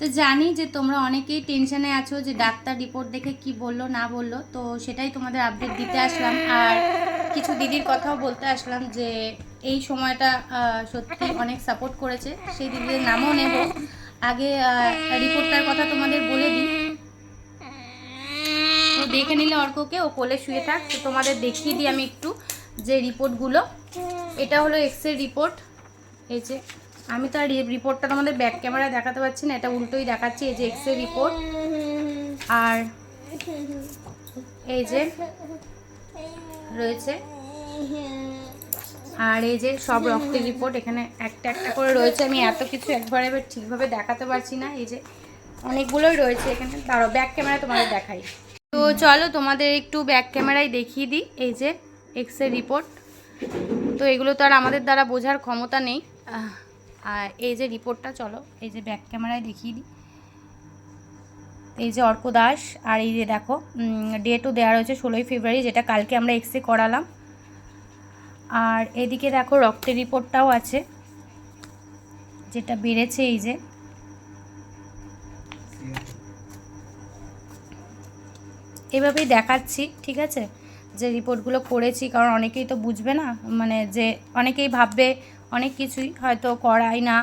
তো জানি যে তোমরা অনেকেই টেনশনে আছো যে ডাক্তার রিপোর্ট দেখে কি বলল, না বলল। তো সেটাই তোমাদের আপডেট দিতে আসলাম। আর কিছু দিদির কথাও বলতে আসলাম যে এই সময়টা সত্যি অনেক সাপোর্ট করেছে। সেই দিদিদের নামও নেব। আগে রিপোর্টটার কথা তোমাদের বলে দিই। তো দেখে নিলে অর্ককে, ও কোলে শুয়ে থাক। তো তোমাদের দেখিয়ে দিই আমি একটু যে রিপোর্টগুলো। এটা হলো এক্স রে রিপোর্ট। এই যে আমি তো আর রিপোর্টটা তোমাদের ব্যাক ক্যামেরায় দেখাতে পারছি না, এটা উল্টোই দেখাচ্ছি, এই যে এক্স রে রিপোর্ট আর এই যে রয়েছে। আর এই যে সব রক্তের রিপোর্ট এখানে একটা একটা করে রয়েছে। আমি এত কিছু একবারে এবার ঠিকভাবে দেখাতে পারছি না, এই যে অনেকগুলোই রয়েছে এখানে। তারও ব্যাক ক্যামেরায় তোমাদের দেখাই। তো চলো তোমাদের একটু ব্যাক ক্যামেরায় দেখিয়ে দিই, এই যে এক্স রে রিপোর্ট তো এগুলো তো আর আমাদের দ্বারা বোঝার ক্ষমতা নেই। আর এই যে রিপোর্টটা, চলো, এই যে ব্যাক ক্যামেরায় দেখিয়ে দিই। এই যে অর্ক দাস, আর এই যে দেখো ডেটও দেওয়া রয়েছে ষোলোই ফেব্রুয়ারি, যেটা কালকে আমরা এক্স রে করালাম। আর এদিকে দেখো, রক্তের রিপোর্টটাও আছে, যেটা বেড়েছে এই যে। এভাবেই দেখাচ্ছি, ঠিক আছে? যে রিপোর্টগুলো করেছি, কারণ অনেকেই তো বুঝবে না মানে যে অনেকেই ভাববে অনেক কিছুই, হয়তো করাই না।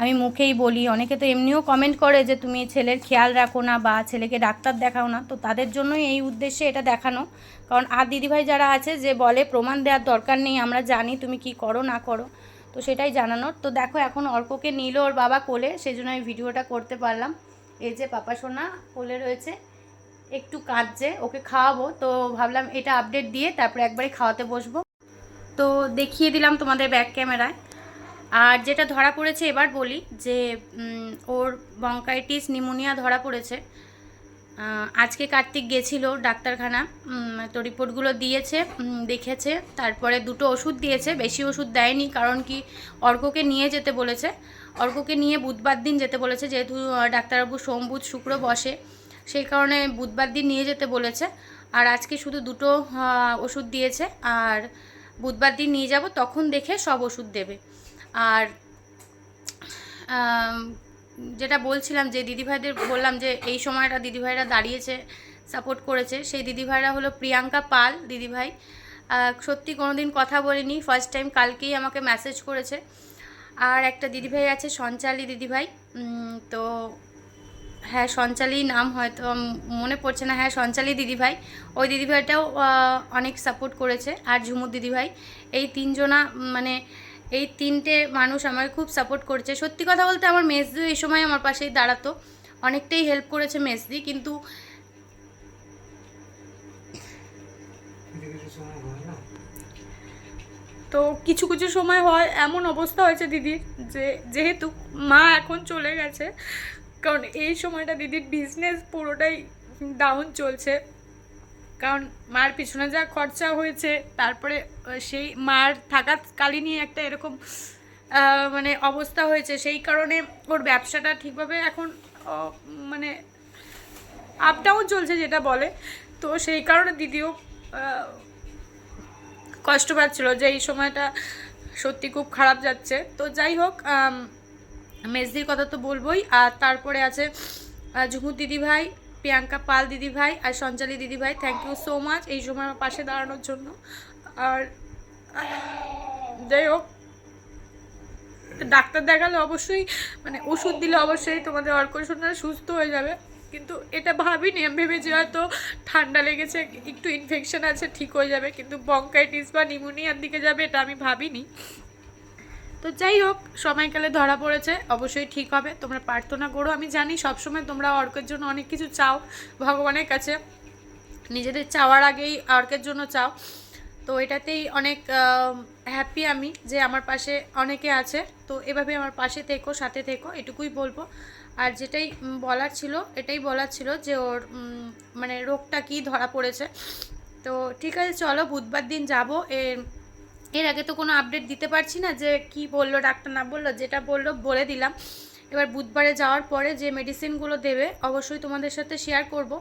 আমি মুখেই বলি, অনেকে তো এমনিও কমেন্ট করে যে তুমি ছেলের খেয়াল রাখো না বা ছেলেকে ডাক্তার দেখাও না। তো তাদের জন্যই এই উদ্দেশ্যে এটা দেখানো। কারণ আর দিদিভাই যারা আছে, যে বলে প্রমাণ দেওয়ার দরকার নেই, আমরা জানি তুমি কি করো, না করো। তো সেটাই জানানোর। তো দেখো, এখন অর্ককে নিল ওর বাবা কোলে সেই জন্য আমি ভিডিওটা করতে পারলাম। এই যে পাপা সোনা কোলে রয়েছে, একটু কাঁদছে, ওকে খাওয়াবো। তো ভাবলাম এটা আপডেট দিয়ে তারপরে একবারে খাওয়াতে বসবো। তো দেখিয়ে দিলাম তোমাদের ব্যাক ক্যামেরায় আর যেটা ধরা পড়েছে এবার বলি যে ওর বঙ্কাইটিস নিমোনিয়া ধরা পড়েছে। আজকে কার্তিক গেছিল ডাক্তারখানা তো রিপোর্টগুলো দিয়েছে দেখেছে। তারপরে দুটো ওষুধ দিয়েছে, বেশি ওষুধ দেয়নি, কারণ কি অর্ককে নিয়ে যেতে বলেছে। অর্ককে নিয়ে বুধবার দিন যেতে বলেছে, যেহেতু ডাক্তারবাবু সোম, বুধ, শুক্র বসে। সেই কারণে বুধবার দিন নিয়ে যেতে বলেছে। আর আজকে শুধু দুটো ওষুধ দিয়েছে। আর বুধবার দিন নিয়ে যাব, তখন দেখে সব ওষুধ দেবে। আর যেটা বলছিলাম যে দিদিভাইদের বললাম যে এই সময়টা দিদিভাইরা দাঁড়িয়েছে, সাপোর্ট করেছে, সেই দিদিভাইরা হলো প্রিয়াঙ্কা পাল দিদিভাই। সত্যি কোনো দিন কথা বলিনি ফার্স্ট টাইম কালকেই আমাকে মেসেজ করেছে। আর একটা দিদিভাই আছে, সঞ্চালী দিদিভাই। তো হ্যাঁ সঞ্চালী নাম হয়তো মনে পড়ছে না। হ্যাঁ সঞ্চালী দিদিভাই। ওই দিদিভাইটাও অনেক সাপোর্ট করেছে। আর ঝুমুর দিদিভাই। এই তিনজনা মানে এই তিনটে মানুষ আমার খুব সাপোর্ট করছে। সত্যি কথা বলতে আমার মেসদিও এই সময় আমার পাশেই দাঁড়াতো। অনেকটাই হেল্প করেছে মেসদি কিন্তু তো কিছু কিছু সময় হয়, এমন অবস্থা হয়েছে দিদির যে, যেহেতু মা এখন চলে গেছে কারণ এই সময়টা দিদির বিজনেস পুরোটাই ডাউন চলছে। কারণ মার পিছনে যা খরচা হয়েছে, তারপরে সেই মার থাকাকালীনই একটা এরকম মানে অবস্থা হয়েছে। সেই কারণে ওর ব্যবসাটা ঠিকভাবে এখন মানে আপ ডাউন চলছে যেটা বলে। তো সেই কারণে দিদিও কষ্ট পাচ্ছিল যে এই সময়টা সত্যি খুব খারাপ যাচ্ছে। তো যাই হোক মেজদির কথা তো বলবোই। আর তারপরে আছে ঝুমুর দিদিভাই, প্রিয়াঙ্কা পাল দিদিভাই আর সঞ্চালী দিদিভাই। থ্যাংক ইউ সো মাচ এই সময় আমার পাশে দাঁড়ানোর জন্য। আর যাই হোক, ডাক্তার দেখালে অবশ্যই মানে ওষুধ দিলে অবশ্যই তোমাদের অর্ক সুস্থ হয়ে যাবে। কিন্তু এটা ভাবিনি, আমি ভেবেছি হয়তো ঠান্ডা লেগেছে, একটু ইনফেকশন আছে, ঠিক হয়ে যাবে। কিন্তু বঙ্কাইটিস বা নিমোনিয়ার দিকে যাবে, এটা আমি ভাবিনি। তো যাই হোক, সময়কালে ধরা পড়েছে, অবশ্যই ঠিক হবে। তোমরা প্রার্থনা করো। আমি জানি সবসময় তোমরা অর্কের জন্য অনেক কিছু চাও, ভগবানের কাছে। নিজেদের চাওয়ার আগেই অর্কের জন্য চাও। তো এটাতেই অনেক হ্যাপি আমি যে আমার পাশে অনেকে আছে। তো এভাবে আমার পাশে থেকো, সাথে থেকো, এটুকুই বলব। আর যেটাই বলার ছিল, এটাই বলার ছিল যে ওর মানে রোগটা কি ধরা পড়েছে। তো ঠিক আছে, চলো, বুধবার দিন যাব। এর এর আগে তো কোনো আপডেট দিতে পারছি না যে কি বলল, ডাক্তার না বলল, যেটা বলল বলে দিলাম। এবার বুধবারে যাওয়ার পরে যে মেডিসিনগুলো দেবে, অবশ্যই তোমাদের সাথে শেয়ার করব।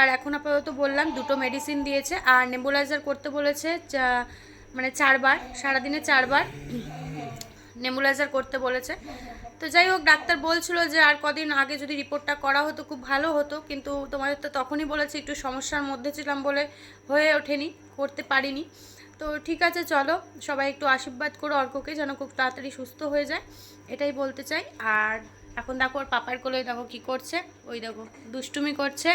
আর এখন আপাতত বললাম, দুটো মেডিসিন দিয়েছে, আর নেবুলাইজার করতে বলেছে মানে চারবার, সারাদিনে চারবার নেবুলাইজার করতে বলেছে। তো যাই হোক, ডাক্তার বলছিল যে আর কদিন আগে যদি রিপোর্টটা করা হতো, খুব ভালো হতো, কিন্তু তোমাদের তো তখনই বলেছি, একটু সমস্যার মধ্যে ছিলাম বলে হয়ে ওঠেনি, করতে পারিনি। তো ঠিক আছে, চলো। সবাই একটু আশীর্বাদ করো অর্ককে যেন খুব তাড়াতাড়ি সুস্থ হয়ে যায়, এটাই বলতে চাই। আর এখন দেখো ওর পাপার কোলে দেখো কি করছে, ওই দেখো দুষ্টুমি করছে।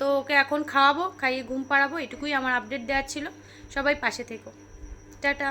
তো ওকে এখন খাওয়াবো, খাইয়ে ঘুম পাড়াবো, এটুকুই আমার আপডেট দেওয়ার ছিল। সবাই পাশে থেকো। টাটা।